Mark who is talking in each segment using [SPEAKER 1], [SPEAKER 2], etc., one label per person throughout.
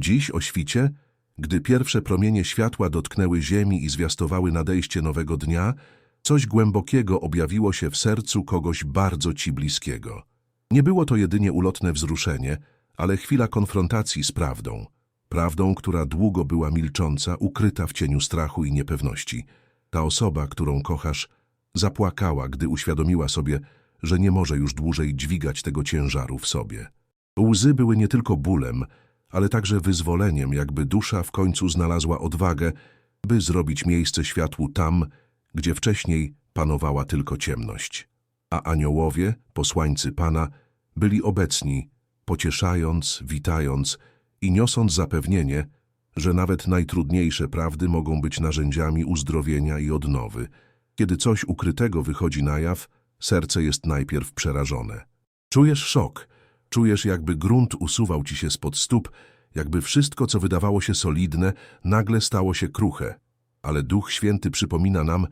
[SPEAKER 1] Dziś o świcie, gdy pierwsze promienie światła dotknęły ziemi i zwiastowały nadejście nowego dnia, coś głębokiego objawiło się w sercu kogoś bardzo ci bliskiego. Nie było to jedynie ulotne wzruszenie, ale chwila konfrontacji z prawdą. Prawdą, która długo była milcząca, ukryta w cieniu strachu i niepewności. Ta osoba, którą kochasz, zapłakała, gdy uświadomiła sobie, że nie może już dłużej dźwigać tego ciężaru w sobie. Łzy były nie tylko bólem, ale także wyzwoleniem, jakby dusza w końcu znalazła odwagę, by zrobić miejsce światłu tam, gdzie wcześniej panowała tylko ciemność. A aniołowie, posłańcy Pana, byli obecni, pocieszając, witając i niosąc zapewnienie, że nawet najtrudniejsze prawdy mogą być narzędziami uzdrowienia i odnowy. Kiedy coś ukrytego wychodzi na jaw, serce jest najpierw przerażone. Czujesz szok, czujesz jakby grunt usuwał ci się spod stóp, jakby wszystko, co wydawało się solidne, nagle stało się kruche. Ale Duch Święty przypomina nam,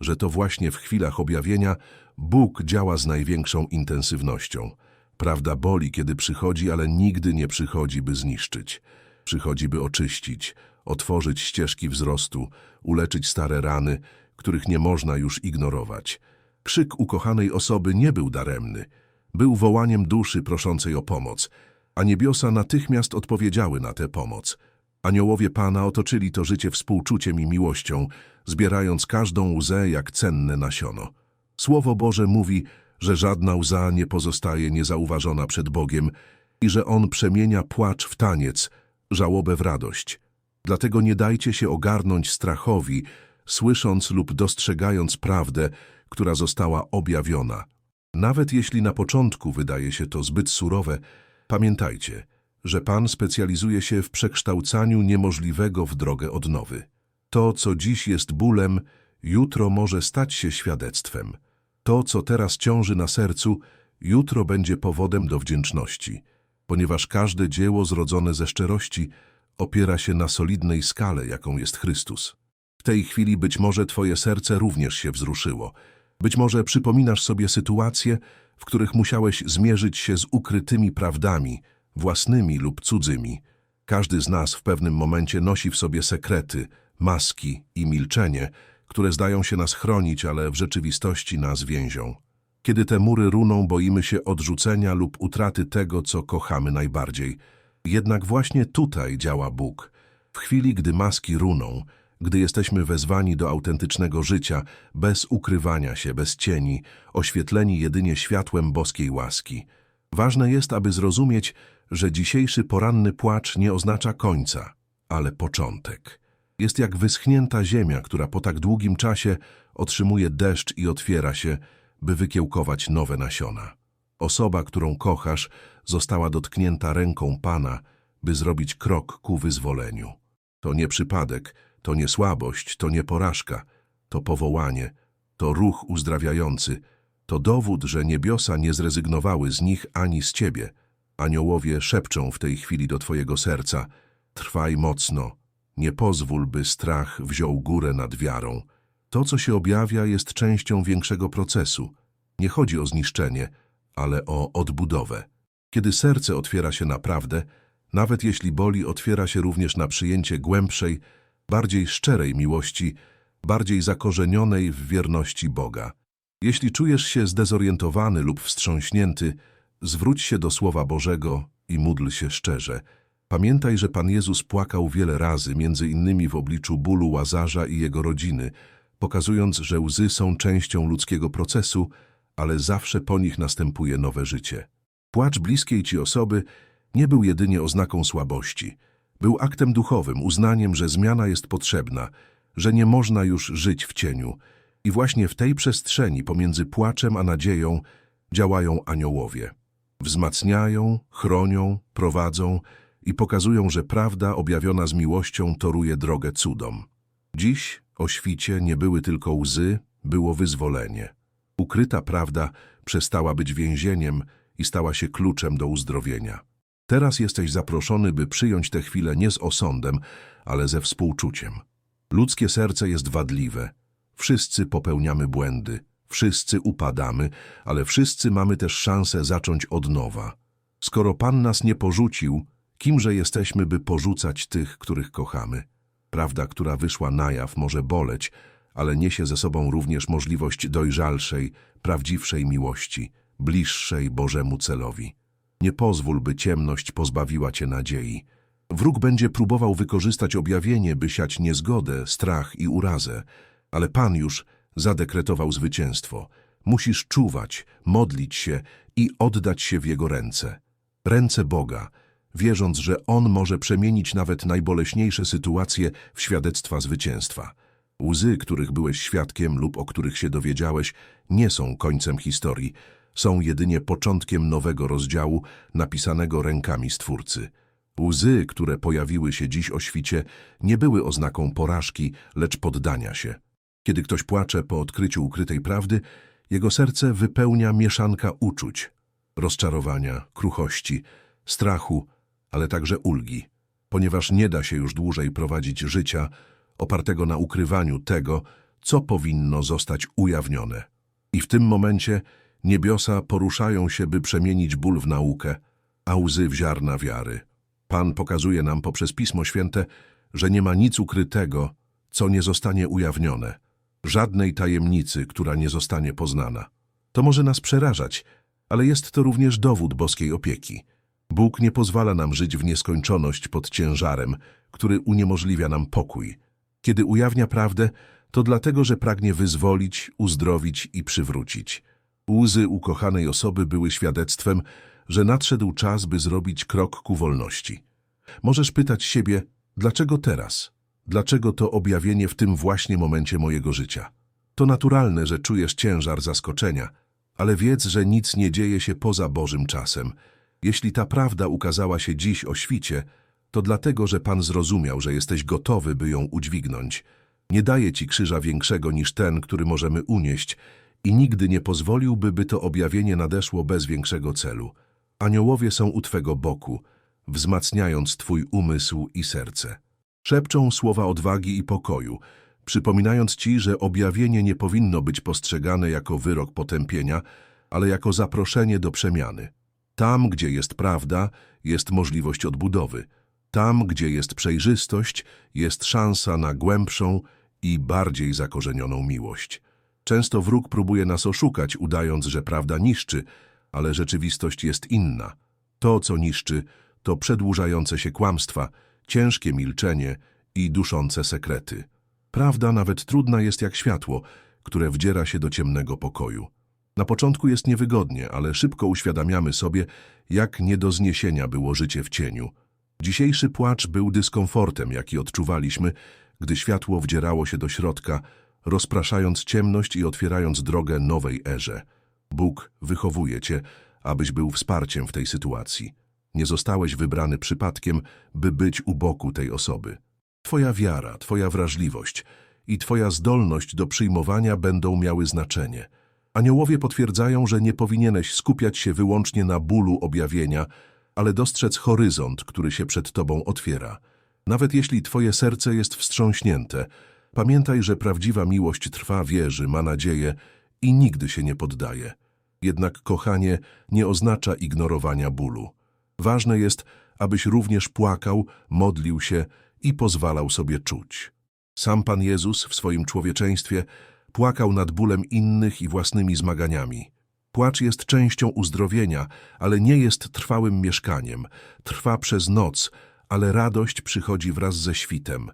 [SPEAKER 1] że to właśnie w chwilach objawienia Bóg działa z największą intensywnością. Prawda boli, kiedy przychodzi, ale nigdy nie przychodzi, by zniszczyć. Przychodzi, by oczyścić, otworzyć ścieżki wzrostu, uleczyć stare rany, których nie można już ignorować. Krzyk ukochanej osoby nie był daremny. Był wołaniem duszy proszącej o pomoc, a niebiosa natychmiast odpowiedziały na tę pomoc. Aniołowie Pana otoczyli to życie współczuciem i miłością, zbierając każdą łzę jak cenne nasiono. Słowo Boże mówi, że żadna łza nie pozostaje niezauważona przed Bogiem i że On przemienia płacz w taniec, żałobę w radość. Dlatego nie dajcie się ogarnąć strachowi, słysząc lub dostrzegając prawdę, która została objawiona. Nawet jeśli na początku wydaje się to zbyt surowe, pamiętajcie, że Pan specjalizuje się w przekształcaniu niemożliwego w drogę odnowy. To, co dziś jest bólem, jutro może stać się świadectwem. To, co teraz ciąży na sercu, jutro będzie powodem do wdzięczności, ponieważ każde dzieło zrodzone ze szczerości opiera się na solidnej skale, jaką jest Chrystus. W tej chwili być może Twoje serce również się wzruszyło. Być może przypominasz sobie sytuacje, w których musiałeś zmierzyć się z ukrytymi prawdami, własnymi lub cudzymi. Każdy z nas w pewnym momencie nosi w sobie sekrety, maski i milczenie, które zdają się nas chronić, ale w rzeczywistości nas więzią. Kiedy te mury runą, boimy się odrzucenia lub utraty tego, co kochamy najbardziej. Jednak właśnie tutaj działa Bóg. W chwili, gdy maski runą, gdy jesteśmy wezwani do autentycznego życia, bez ukrywania się, bez cieni, oświetleni jedynie światłem boskiej łaski. Ważne jest, aby zrozumieć, że dzisiejszy poranny płacz nie oznacza końca, ale początek. Jest jak wyschnięta ziemia, która po tak długim czasie otrzymuje deszcz i otwiera się, by wykiełkować nowe nasiona. Osoba, którą kochasz, została dotknięta ręką Pana, by zrobić krok ku wyzwoleniu. To nie przypadek, to nie słabość, to nie porażka, to powołanie, to ruch uzdrawiający, to dowód, że niebiosa nie zrezygnowały z nich ani z ciebie. Aniołowie szepczą w tej chwili do twojego serca, trwaj mocno, nie pozwól, by strach wziął górę nad wiarą. To, co się objawia, jest częścią większego procesu. Nie chodzi o zniszczenie, ale o odbudowę. Kiedy serce otwiera się naprawdę, nawet jeśli boli, otwiera się również na przyjęcie głębszej, bardziej szczerej miłości, bardziej zakorzenionej w wierności Boga. Jeśli czujesz się zdezorientowany lub wstrząśnięty, zwróć się do Słowa Bożego i módl się szczerze. Pamiętaj, że Pan Jezus płakał wiele razy, między innymi w obliczu bólu Łazarza i jego rodziny, pokazując, że łzy są częścią ludzkiego procesu, ale zawsze po nich następuje nowe życie. Płacz bliskiej ci osoby nie był jedynie oznaką słabości. Był aktem duchowym, uznaniem, że zmiana jest potrzebna, że nie można już żyć w cieniu. I właśnie w tej przestrzeni pomiędzy płaczem a nadzieją działają aniołowie. Wzmacniają, chronią, prowadzą i pokazują, że prawda objawiona z miłością toruje drogę cudom. Dziś o świcie nie były tylko łzy, było wyzwolenie. Ukryta prawda przestała być więzieniem i stała się kluczem do uzdrowienia. Teraz jesteś zaproszony, by przyjąć tę chwilę nie z osądem, ale ze współczuciem. Ludzkie serce jest wadliwe. Wszyscy popełniamy błędy, wszyscy upadamy, ale wszyscy mamy też szansę zacząć od nowa. Skoro Pan nas nie porzucił, Kimże jesteśmy, by porzucać tych, których kochamy? Prawda, która wyszła na jaw, może boleć, ale niesie ze sobą również możliwość dojrzalszej, prawdziwszej miłości, bliższej Bożemu celowi. Nie pozwól, by ciemność pozbawiła cię nadziei. Wróg będzie próbował wykorzystać objawienie, by siać niezgodę, strach i urazę, ale Pan już zadekretował zwycięstwo. Musisz czuwać, modlić się i oddać się w Jego ręce. Ręce Boga, wierząc, że On może przemienić nawet najboleśniejsze sytuacje w świadectwa zwycięstwa. Łzy, których byłeś świadkiem lub o których się dowiedziałeś, nie są końcem historii, są jedynie początkiem nowego rozdziału napisanego rękami Stwórcy. Łzy, które pojawiły się dziś o świcie, nie były oznaką porażki, lecz poddania się. Kiedy ktoś płacze po odkryciu ukrytej prawdy, jego serce wypełnia mieszanka uczuć, rozczarowania, kruchości, strachu, ale także ulgi, ponieważ nie da się już dłużej prowadzić życia opartego na ukrywaniu tego, co powinno zostać ujawnione. I w tym momencie niebiosa poruszają się, by przemienić ból w naukę, a łzy w ziarna wiary. Pan pokazuje nam poprzez Pismo Święte, że nie ma nic ukrytego, co nie zostanie ujawnione, żadnej tajemnicy, która nie zostanie poznana. To może nas przerażać, ale jest to również dowód boskiej opieki. Bóg nie pozwala nam żyć w nieskończoność pod ciężarem, który uniemożliwia nam pokój. Kiedy ujawnia prawdę, to dlatego, że pragnie wyzwolić, uzdrowić i przywrócić. Łzy ukochanej osoby były świadectwem, że nadszedł czas, by zrobić krok ku wolności. Możesz pytać siebie, dlaczego teraz? Dlaczego to objawienie w tym właśnie momencie mojego życia? To naturalne, że czujesz ciężar zaskoczenia, ale wiedz, że nic nie dzieje się poza Bożym czasem. Jeśli ta prawda ukazała się dziś o świcie, to dlatego, że Pan zrozumiał, że jesteś gotowy, by ją udźwignąć. Nie daje ci krzyża większego niż ten, który możemy unieść i nigdy nie pozwoliłby, by to objawienie nadeszło bez większego celu. Aniołowie są u Twego boku, wzmacniając Twój umysł i serce. Szepczą słowa odwagi i pokoju, przypominając Ci, że objawienie nie powinno być postrzegane jako wyrok potępienia, ale jako zaproszenie do przemiany. Tam, gdzie jest prawda, jest możliwość odbudowy. Tam, gdzie jest przejrzystość, jest szansa na głębszą i bardziej zakorzenioną miłość. Często wróg próbuje nas oszukać, udając, że prawda niszczy, ale rzeczywistość jest inna. To, co niszczy, to przedłużające się kłamstwa, ciężkie milczenie i duszące sekrety. Prawda nawet trudna jest jak światło, które wdziera się do ciemnego pokoju. Na początku jest niewygodnie, ale szybko uświadamiamy sobie, jak nie do zniesienia było życie w cieniu. Dzisiejszy płacz był dyskomfortem, jaki odczuwaliśmy, gdy światło wdzierało się do środka, rozpraszając ciemność i otwierając drogę nowej erze. Bóg wychowuje cię, abyś był wsparciem w tej sytuacji. Nie zostałeś wybrany przypadkiem, by być u boku tej osoby. Twoja wiara, twoja wrażliwość i twoja zdolność do przyjmowania będą miały znaczenie. Aniołowie potwierdzają, że nie powinieneś skupiać się wyłącznie na bólu objawienia, ale dostrzec horyzont, który się przed tobą otwiera. Nawet jeśli twoje serce jest wstrząśnięte, pamiętaj, że prawdziwa miłość trwa, wierzy, ma nadzieję i nigdy się nie poddaje. Jednak kochanie nie oznacza ignorowania bólu. Ważne jest, abyś również płakał, modlił się i pozwalał sobie czuć. Sam Pan Jezus w swoim człowieczeństwie płakał nad bólem innych i własnymi zmaganiami. Płacz jest częścią uzdrowienia, ale nie jest trwałym mieszkaniem. Trwa przez noc, ale radość przychodzi wraz ze świtem.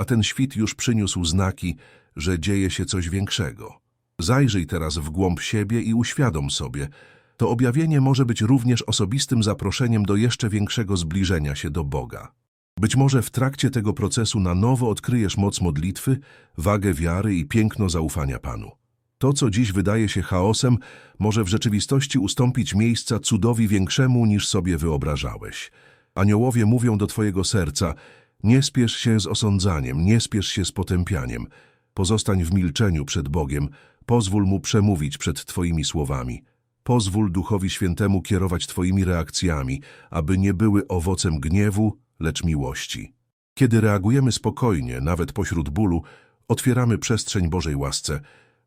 [SPEAKER 1] A ten świt już przyniósł znaki, że dzieje się coś większego. Zajrzyj teraz w głąb siebie i uświadom sobie, to objawienie może być również osobistym zaproszeniem do jeszcze większego zbliżenia się do Boga. Być może w trakcie tego procesu na nowo odkryjesz moc modlitwy, wagę wiary i piękno zaufania Panu. To, co dziś wydaje się chaosem, może w rzeczywistości ustąpić miejsca cudowi większemu niż sobie wyobrażałeś. Aniołowie mówią do Twojego serca, nie spiesz się z osądzaniem, nie spiesz się z potępianiem. Pozostań w milczeniu przed Bogiem, pozwól Mu przemówić przed Twoimi słowami. Pozwól Duchowi Świętemu kierować Twoimi reakcjami, aby nie były owocem gniewu, lecz miłości. Kiedy reagujemy spokojnie, nawet pośród bólu, otwieramy przestrzeń Bożej łasce,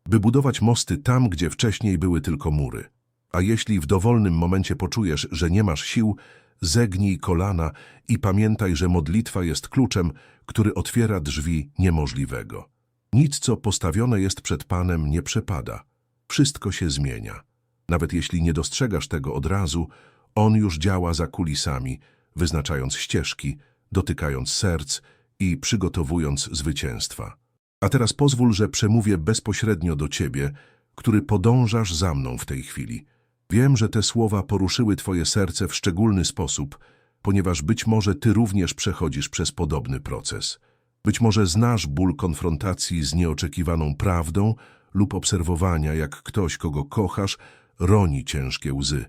[SPEAKER 1] by budować mosty tam, gdzie wcześniej były tylko mury. A jeśli w dowolnym momencie poczujesz, że nie masz sił, zegnij kolana i pamiętaj, że modlitwa jest kluczem, który otwiera drzwi niemożliwego. Nic, co postawione jest przed Panem, nie przepada. Wszystko się zmienia. Nawet jeśli nie dostrzegasz tego od razu, On już działa za kulisami, wyznaczając ścieżki, dotykając serc i przygotowując zwycięstwa. A teraz pozwól, że przemówię bezpośrednio do Ciebie, który podążasz za mną w tej chwili. Wiem, że te słowa poruszyły Twoje serce w szczególny sposób, ponieważ być może Ty również przechodzisz przez podobny proces. Być może znasz ból konfrontacji z nieoczekiwaną prawdą lub obserwowania, jak ktoś, kogo kochasz, roni ciężkie łzy.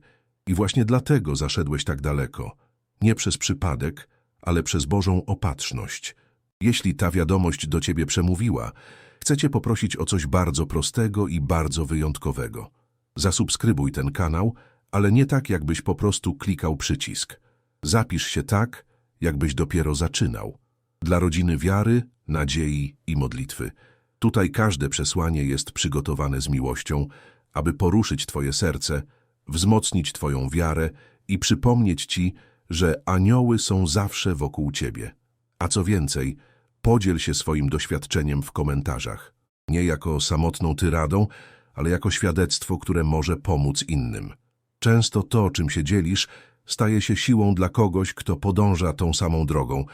[SPEAKER 1] I właśnie dlatego zaszedłeś tak daleko. Nie przez przypadek, ale przez Bożą opatrzność. Jeśli ta wiadomość do Ciebie przemówiła, chcę Cię poprosić o coś bardzo prostego i bardzo wyjątkowego. Zasubskrybuj ten kanał, ale nie tak, jakbyś po prostu klikał przycisk. Zapisz się tak, jakbyś dopiero zaczynał. Dla rodziny wiary, nadziei i modlitwy. Tutaj każde przesłanie jest przygotowane z miłością, aby poruszyć Twoje serce, wzmocnić Twoją wiarę i przypomnieć Ci, że anioły są zawsze wokół Ciebie. A co więcej, podziel się swoim doświadczeniem w komentarzach. Nie jako samotną tyradą, ale jako świadectwo, które może pomóc innym. Często to, czym się dzielisz, staje się siłą dla kogoś, kto podąża tą samą drogą,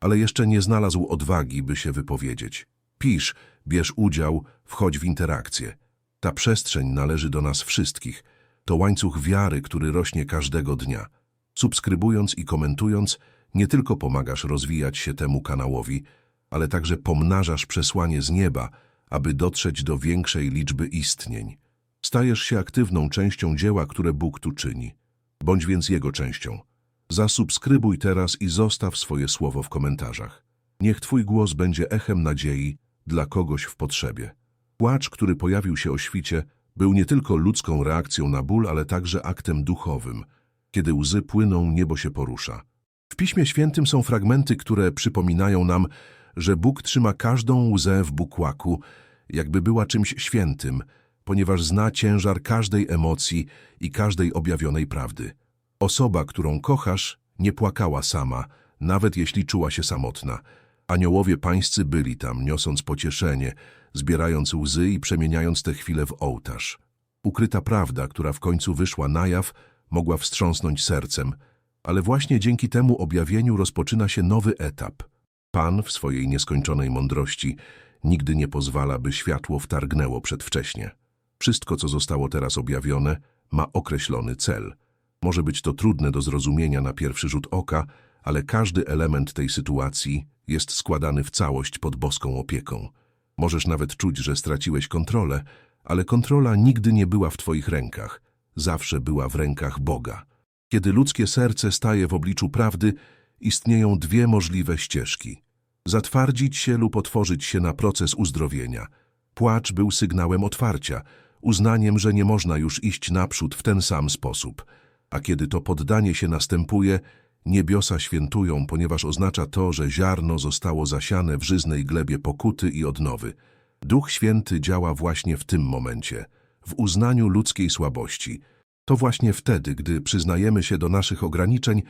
[SPEAKER 1] ale jeszcze nie znalazł odwagi, by się wypowiedzieć. Pisz, bierz udział, wchodź w interakcję. Ta przestrzeń należy do nas wszystkich. To łańcuch wiary, który rośnie każdego dnia. Subskrybując i komentując, nie tylko pomagasz rozwijać się temu kanałowi, ale także pomnażasz przesłanie z nieba, aby dotrzeć do większej liczby istnień. Stajesz się aktywną częścią dzieła, które Bóg tu czyni. Bądź więc Jego częścią. Zasubskrybuj teraz i zostaw swoje słowo w komentarzach. Niech Twój głos będzie echem nadziei dla kogoś w potrzebie. Płacz, który pojawił się o świcie, był nie tylko ludzką reakcją na ból, ale także aktem duchowym. Kiedy łzy płyną, niebo się porusza. W Piśmie Świętym są fragmenty, które przypominają nam, że Bóg trzyma każdą łzę w bukłaku, jakby była czymś świętym, ponieważ zna ciężar każdej emocji i każdej objawionej prawdy. Osoba, którą kochasz, nie płakała sama, nawet jeśli czuła się samotna. Aniołowie pańscy byli tam, niosąc pocieszenie, zbierając łzy i przemieniając te chwile w ołtarz. Ukryta prawda, która w końcu wyszła na jaw, mogła wstrząsnąć sercem, ale właśnie dzięki temu objawieniu rozpoczyna się nowy etap. Pan w swojej nieskończonej mądrości nigdy nie pozwala, by światło wtargnęło przedwcześnie. Wszystko, co zostało teraz objawione, ma określony cel. Może być to trudne do zrozumienia na pierwszy rzut oka, ale każdy element tej sytuacji jest składany w całość pod boską opieką. Możesz nawet czuć, że straciłeś kontrolę, ale kontrola nigdy nie była w Twoich rękach, zawsze była w rękach Boga. Kiedy ludzkie serce staje w obliczu prawdy, istnieją dwie możliwe ścieżki. Zatwardzić się lub otworzyć się na proces uzdrowienia. Płacz był sygnałem otwarcia, uznaniem, że nie można już iść naprzód w ten sam sposób. A kiedy to poddanie się następuje, niebiosa świętują, ponieważ oznacza to, że ziarno zostało zasiane w żyznej glebie pokuty i odnowy. Duch Święty działa właśnie w tym momencie, w uznaniu ludzkiej słabości. To właśnie wtedy, gdy przyznajemy się do naszych ograniczeń,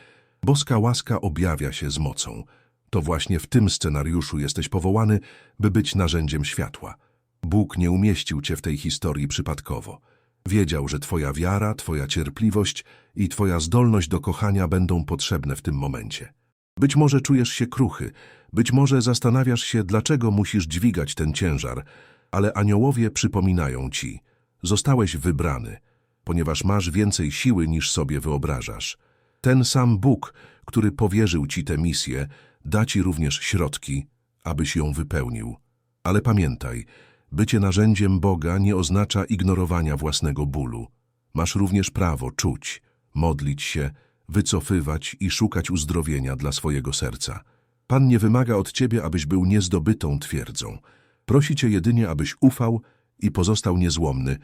[SPEAKER 1] boska łaska objawia się z mocą. To właśnie w tym scenariuszu jesteś powołany, by być narzędziem światła. Bóg nie umieścił cię w tej historii przypadkowo. Wiedział, że twoja wiara, twoja cierpliwość i twoja zdolność do kochania będą potrzebne w tym momencie. Być może czujesz się kruchy, być może zastanawiasz się, dlaczego musisz dźwigać ten ciężar, ale aniołowie przypominają ci, zostałeś wybrany, ponieważ masz więcej siły niż sobie wyobrażasz. Ten sam Bóg, który powierzył ci tę misję, da ci również środki, abyś ją wypełnił. Ale pamiętaj, bycie narzędziem Boga nie oznacza ignorowania własnego bólu. Masz również prawo czuć, modlić się, wycofywać i szukać uzdrowienia dla swojego serca. Pan nie wymaga od ciebie, abyś był niezdobytą twierdzą. Prosi cię jedynie, abyś ufał i pozostał niezłomny,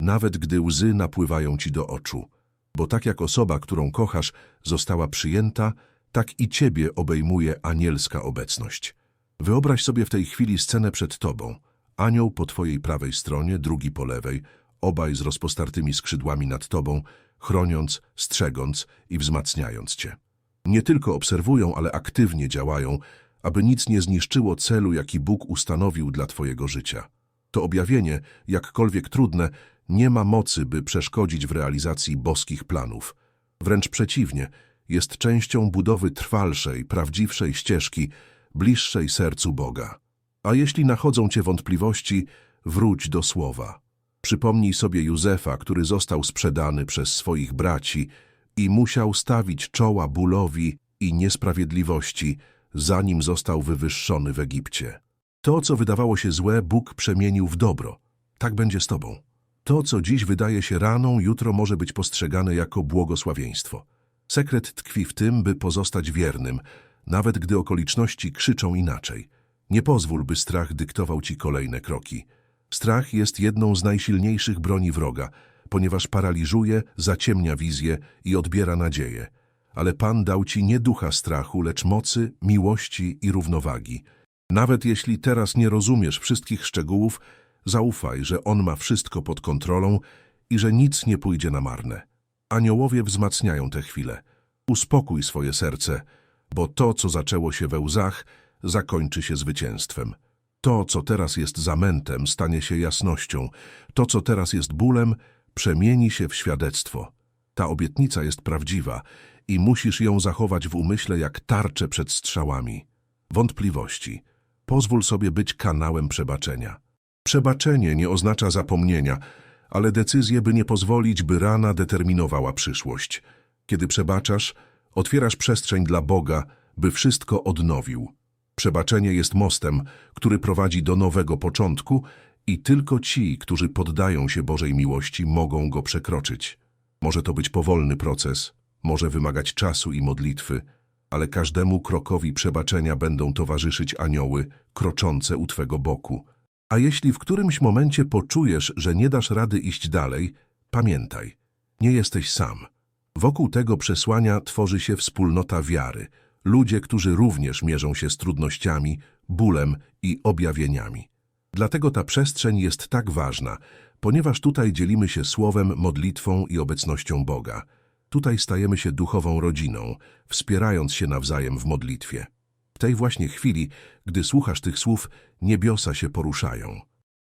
[SPEAKER 1] nawet gdy łzy napływają ci do oczu. Bo tak jak osoba, którą kochasz, została przyjęta, tak i ciebie obejmuje anielska obecność. Wyobraź sobie w tej chwili scenę przed tobą. Anioł po twojej prawej stronie, drugi po lewej, obaj z rozpostartymi skrzydłami nad tobą, chroniąc, strzegąc i wzmacniając cię. Nie tylko obserwują, ale aktywnie działają, aby nic nie zniszczyło celu, jaki Bóg ustanowił dla Twojego życia. To objawienie, jakkolwiek trudne, nie ma mocy, by przeszkodzić w realizacji boskich planów. Wręcz przeciwnie, jest częścią budowy trwalszej, prawdziwszej ścieżki, bliższej sercu Boga. A jeśli nachodzą Cię wątpliwości, wróć do słowa. Przypomnij sobie Józefa, który został sprzedany przez swoich braci i musiał stawić czoła bólowi i niesprawiedliwości, zanim został wywyższony w Egipcie. To, co wydawało się złe, Bóg przemienił w dobro. Tak będzie z Tobą. To, co dziś wydaje się raną, jutro może być postrzegane jako błogosławieństwo. Sekret tkwi w tym, by pozostać wiernym, nawet gdy okoliczności krzyczą inaczej. Nie pozwól, by strach dyktował Ci kolejne kroki. Strach jest jedną z najsilniejszych broni wroga, ponieważ paraliżuje, zaciemnia wizję i odbiera nadzieję. Ale Pan dał Ci nie ducha strachu, lecz mocy, miłości i równowagi. Nawet jeśli teraz nie rozumiesz wszystkich szczegółów, zaufaj, że On ma wszystko pod kontrolą i że nic nie pójdzie na marne. Aniołowie wzmacniają te chwile. Uspokój swoje serce, bo to, co zaczęło się we łzach, zakończy się zwycięstwem. To, co teraz jest zamętem, stanie się jasnością. To, co teraz jest bólem, przemieni się w świadectwo. Ta obietnica jest prawdziwa i musisz ją zachować w umyśle jak tarczę przed strzałami. Wątpliwości. Pozwól sobie być kanałem przebaczenia. Przebaczenie nie oznacza zapomnienia, ale decyzję, by nie pozwolić, by rana determinowała przyszłość. Kiedy przebaczasz, otwierasz przestrzeń dla Boga, by wszystko odnowił. Przebaczenie jest mostem, który prowadzi do nowego początku i tylko ci, którzy poddają się Bożej miłości, mogą go przekroczyć. Może to być powolny proces, może wymagać czasu i modlitwy, ale każdemu krokowi przebaczenia będą towarzyszyć anioły kroczące u Twego boku. A jeśli w którymś momencie poczujesz, że nie dasz rady iść dalej, pamiętaj, nie jesteś sam. Wokół tego przesłania tworzy się wspólnota wiary, ludzie, którzy również mierzą się z trudnościami, bólem i objawieniami. Dlatego ta przestrzeń jest tak ważna, ponieważ tutaj dzielimy się słowem, modlitwą i obecnością Boga. Tutaj stajemy się duchową rodziną, wspierając się nawzajem w modlitwie. Tej właśnie chwili, gdy słuchasz tych słów, niebiosa się poruszają.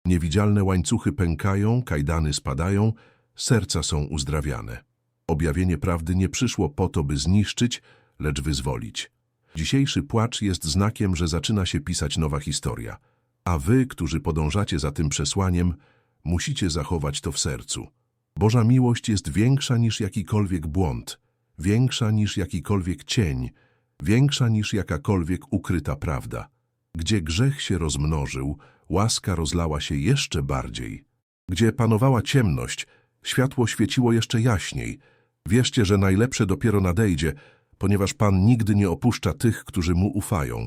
[SPEAKER 1] Niewidzialne łańcuchy pękają, kajdany spadają, serca są uzdrawiane. Objawienie prawdy nie przyszło po to, by zniszczyć, lecz wyzwolić. Dzisiejszy płacz jest znakiem, że zaczyna się pisać nowa historia. A wy, którzy podążacie za tym przesłaniem, musicie zachować to w sercu. Boża miłość jest większa niż jakikolwiek błąd, większa niż jakikolwiek cień, większa niż jakakolwiek ukryta prawda. Gdzie grzech się rozmnożył, łaska rozlała się jeszcze bardziej. Gdzie panowała ciemność, światło świeciło jeszcze jaśniej. Wierzcie, że najlepsze dopiero nadejdzie, ponieważ Pan nigdy nie opuszcza tych, którzy Mu ufają.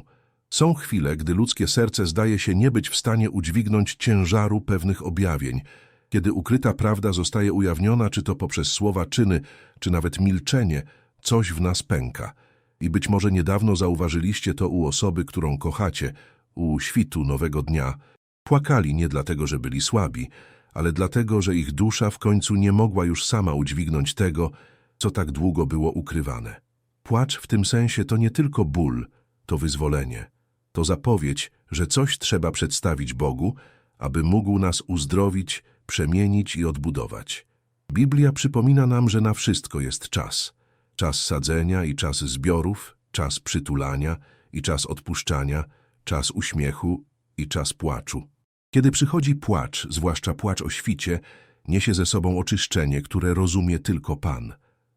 [SPEAKER 1] Są chwile, gdy ludzkie serce zdaje się nie być w stanie udźwignąć ciężaru pewnych objawień, kiedy ukryta prawda zostaje ujawniona, czy to poprzez słowa, czyny, czy nawet milczenie, coś w nas pęka. I być może niedawno zauważyliście to u osoby, którą kochacie, u świtu nowego dnia. Płakali nie dlatego, że byli słabi, ale dlatego, że ich dusza w końcu nie mogła już sama udźwignąć tego, co tak długo było ukrywane. Płacz w tym sensie to nie tylko ból, to wyzwolenie. To zapowiedź, że coś trzeba przedstawić Bogu, aby mógł nas uzdrowić, przemienić i odbudować. Biblia przypomina nam, że na wszystko jest czas. Czas sadzenia i czas zbiorów, czas przytulania i czas odpuszczania, czas uśmiechu i czas płaczu. Kiedy przychodzi płacz, zwłaszcza płacz o świcie, niesie ze sobą oczyszczenie, które rozumie tylko Pan.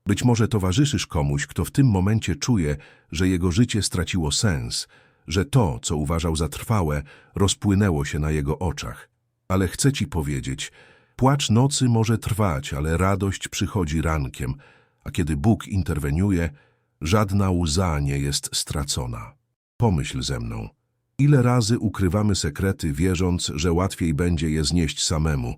[SPEAKER 1] Być może towarzyszysz komuś, kto w tym momencie czuje, że jego życie straciło sens, że to, co uważał za trwałe, rozpłynęło się na jego oczach. Ale chcę ci powiedzieć, płacz nocy może trwać, ale radość przychodzi rankiem, a kiedy Bóg interweniuje, żadna łza nie jest stracona. Pomyśl ze mną, ile razy ukrywamy sekrety, wierząc, że łatwiej będzie je znieść samemu,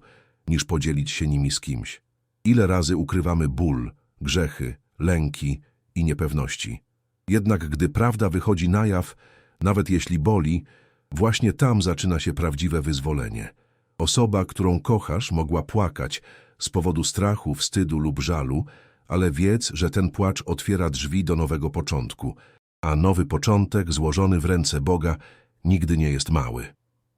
[SPEAKER 1] niż podzielić się nimi z kimś. Ile razy ukrywamy ból, grzechy, lęki i niepewności. Jednak gdy prawda wychodzi na jaw, nawet jeśli boli, właśnie tam zaczyna się prawdziwe wyzwolenie. Osoba, którą kochasz, mogła płakać z powodu strachu, wstydu lub żalu, ale wiedz, że ten płacz otwiera drzwi do nowego początku, a nowy początek złożony w ręce Boga nigdy nie jest mały.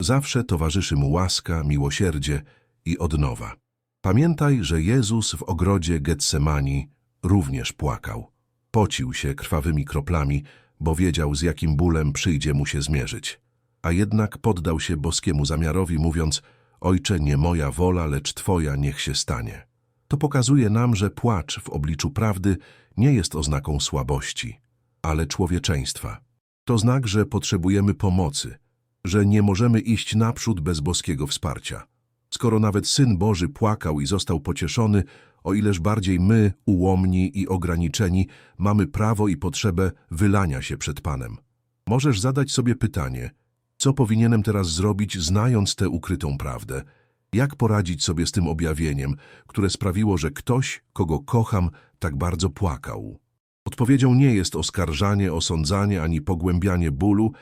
[SPEAKER 1] Zawsze towarzyszy mu łaska, miłosierdzie i odnowa. Pamiętaj, że Jezus w ogrodzie Getsemani również płakał. Pocił się krwawymi kroplami, bo wiedział, z jakim bólem przyjdzie mu się zmierzyć. A jednak poddał się boskiemu zamiarowi, mówiąc, Ojcze, nie moja wola, lecz Twoja niech się stanie. To pokazuje nam, że płacz w obliczu prawdy nie jest oznaką słabości, ale człowieczeństwa. To znak, że potrzebujemy pomocy, że nie możemy iść naprzód bez boskiego wsparcia. Skoro nawet Syn Boży płakał i został pocieszony, o ileż bardziej my, ułomni i ograniczeni, mamy prawo i potrzebę wylania się przed Panem. Możesz zadać sobie pytanie, co powinienem teraz zrobić, znając tę ukrytą prawdę? Jak poradzić sobie z tym objawieniem, które sprawiło, że ktoś, kogo kocham, tak bardzo płakał? Odpowiedzią nie jest oskarżanie, osądzanie ani pogłębianie bólu,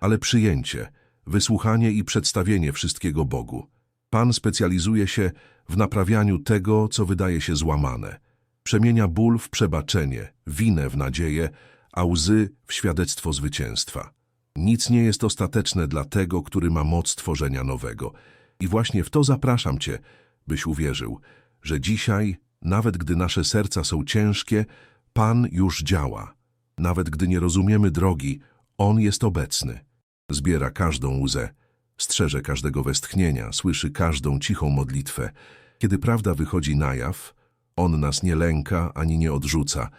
[SPEAKER 1] ale przyjęcie, wysłuchanie i przedstawienie wszystkiego Bogu. Pan specjalizuje się w naprawianiu tego, co wydaje się złamane. Przemienia ból w przebaczenie, winę w nadzieję, a łzy w świadectwo zwycięstwa. Nic nie jest ostateczne dla tego, który ma moc tworzenia nowego. I właśnie w to zapraszam Cię, byś uwierzył, że dzisiaj, nawet gdy nasze serca są ciężkie, Pan już działa. Nawet gdy nie rozumiemy drogi, On jest obecny. Zbiera każdą łzę, strzeże każdego westchnienia, słyszy każdą cichą modlitwę. Kiedy prawda wychodzi na jaw, On nas nie lęka ani nie odrzuca.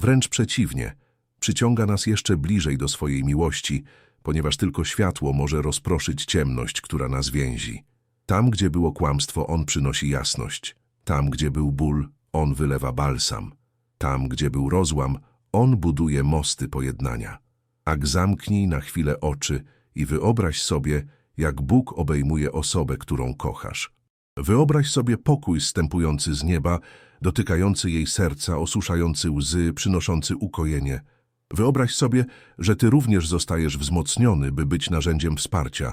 [SPEAKER 1] Wręcz przeciwnie, przyciąga nas jeszcze bliżej do swojej miłości, ponieważ tylko światło może rozproszyć ciemność, która nas więzi. Tam, gdzie było kłamstwo, On przynosi jasność. Tam, gdzie był ból, On wylewa balsam. Tam, gdzie był rozłam, On buduje mosty pojednania. Ak zamknij na chwilę oczy i wyobraź sobie, jak Bóg obejmuje osobę, którą kochasz. Wyobraź sobie pokój zstępujący z nieba, dotykający jej serca, osuszający łzy, przynoszący ukojenie. Wyobraź sobie, że ty również zostajesz wzmocniony, by być narzędziem wsparcia,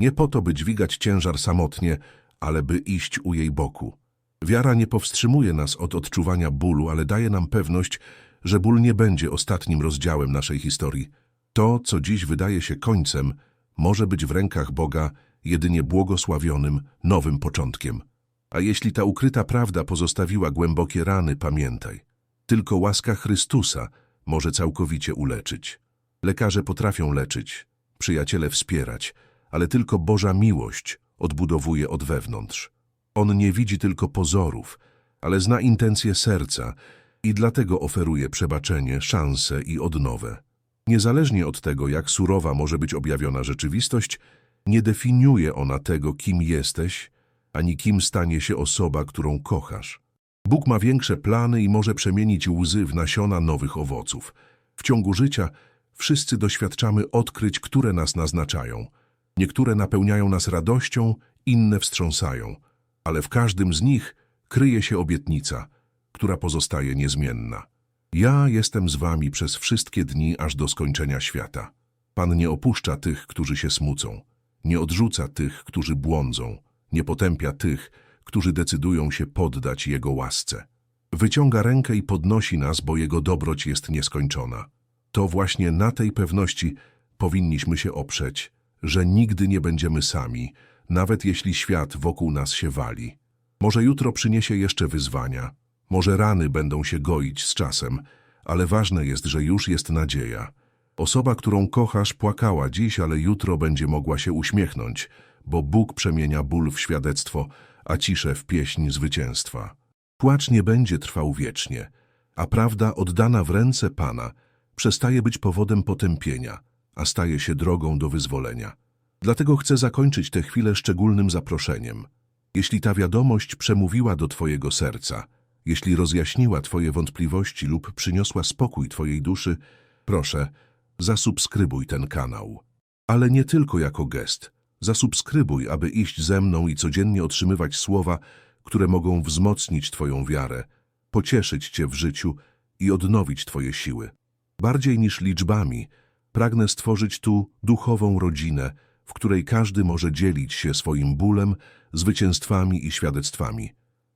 [SPEAKER 1] nie po to, by dźwigać ciężar samotnie, ale by iść u jej boku. Wiara nie powstrzymuje nas od odczuwania bólu, ale daje nam pewność, że ból nie będzie ostatnim rozdziałem naszej historii. To, co dziś wydaje się końcem, może być w rękach Boga jedynie błogosławionym, nowym początkiem. A jeśli ta ukryta prawda pozostawiła głębokie rany, pamiętaj, tylko łaska Chrystusa może całkowicie uleczyć. Lekarze potrafią leczyć, przyjaciele wspierać, ale tylko Boża miłość odbudowuje od wewnątrz. On nie widzi tylko pozorów, ale zna intencje serca i dlatego oferuje przebaczenie, szansę i odnowę. Niezależnie od tego, jak surowa może być objawiona rzeczywistość, nie definiuje ona tego, kim jesteś, ani kim stanie się osoba, którą kochasz. Bóg ma większe plany i może przemienić łzy w nasiona nowych owoców. W ciągu życia wszyscy doświadczamy odkryć, które nas naznaczają. Niektóre napełniają nas radością, inne wstrząsają, ale w każdym z nich kryje się obietnica, która pozostaje niezmienna. Ja jestem z wami przez wszystkie dni aż do skończenia świata. Pan nie opuszcza tych, którzy się smucą, nie odrzuca tych, którzy błądzą, nie potępia tych, którzy decydują się poddać Jego łasce. Wyciąga rękę i podnosi nas, bo Jego dobroć jest nieskończona. To właśnie na tej pewności powinniśmy się oprzeć, że nigdy nie będziemy sami, nawet jeśli świat wokół nas się wali. Może jutro przyniesie jeszcze wyzwania, może rany będą się goić z czasem, ale ważne jest, że już jest nadzieja. Osoba, którą kochasz, płakała dziś, ale jutro będzie mogła się uśmiechnąć, bo Bóg przemienia ból w świadectwo, a ciszę w pieśń zwycięstwa. Płacz nie będzie trwał wiecznie, a prawda oddana w ręce Pana przestaje być powodem potępienia, a staje się drogą do wyzwolenia. Dlatego chcę zakończyć tę chwilę szczególnym zaproszeniem. Jeśli ta wiadomość przemówiła do Twojego serca, jeśli rozjaśniła Twoje wątpliwości lub przyniosła spokój Twojej duszy, proszę, zasubskrybuj ten kanał. Ale nie tylko jako gest. Zasubskrybuj, aby iść ze mną i codziennie otrzymywać słowa, które mogą wzmocnić Twoją wiarę, pocieszyć Cię w życiu i odnowić Twoje siły. Bardziej niż liczbami, pragnę stworzyć tu duchową rodzinę, w której każdy może dzielić się swoim bólem, zwycięstwami i świadectwami.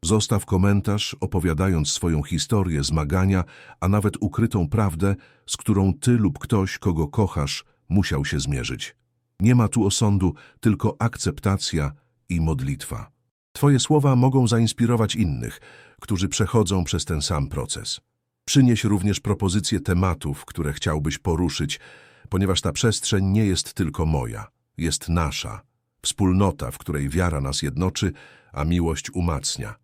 [SPEAKER 1] Zostaw komentarz, opowiadając swoją historię, zmagania, a nawet ukrytą prawdę, z którą ty lub ktoś, kogo kochasz, musiał się zmierzyć. Nie ma tu osądu, tylko akceptacja i modlitwa. Twoje słowa mogą zainspirować innych, którzy przechodzą przez ten sam proces. Przynieś również propozycje tematów, które chciałbyś poruszyć, ponieważ ta przestrzeń nie jest tylko moja, jest nasza. Wspólnota, w której wiara nas jednoczy, a miłość umacnia.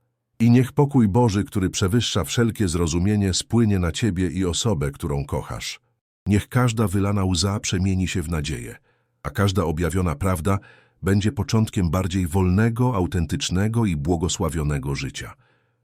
[SPEAKER 1] I niech pokój Boży, który przewyższa wszelkie zrozumienie, spłynie na Ciebie i osobę, którą kochasz. Niech każda wylana łza przemieni się w nadzieję, a każda objawiona prawda będzie początkiem bardziej wolnego, autentycznego i błogosławionego życia.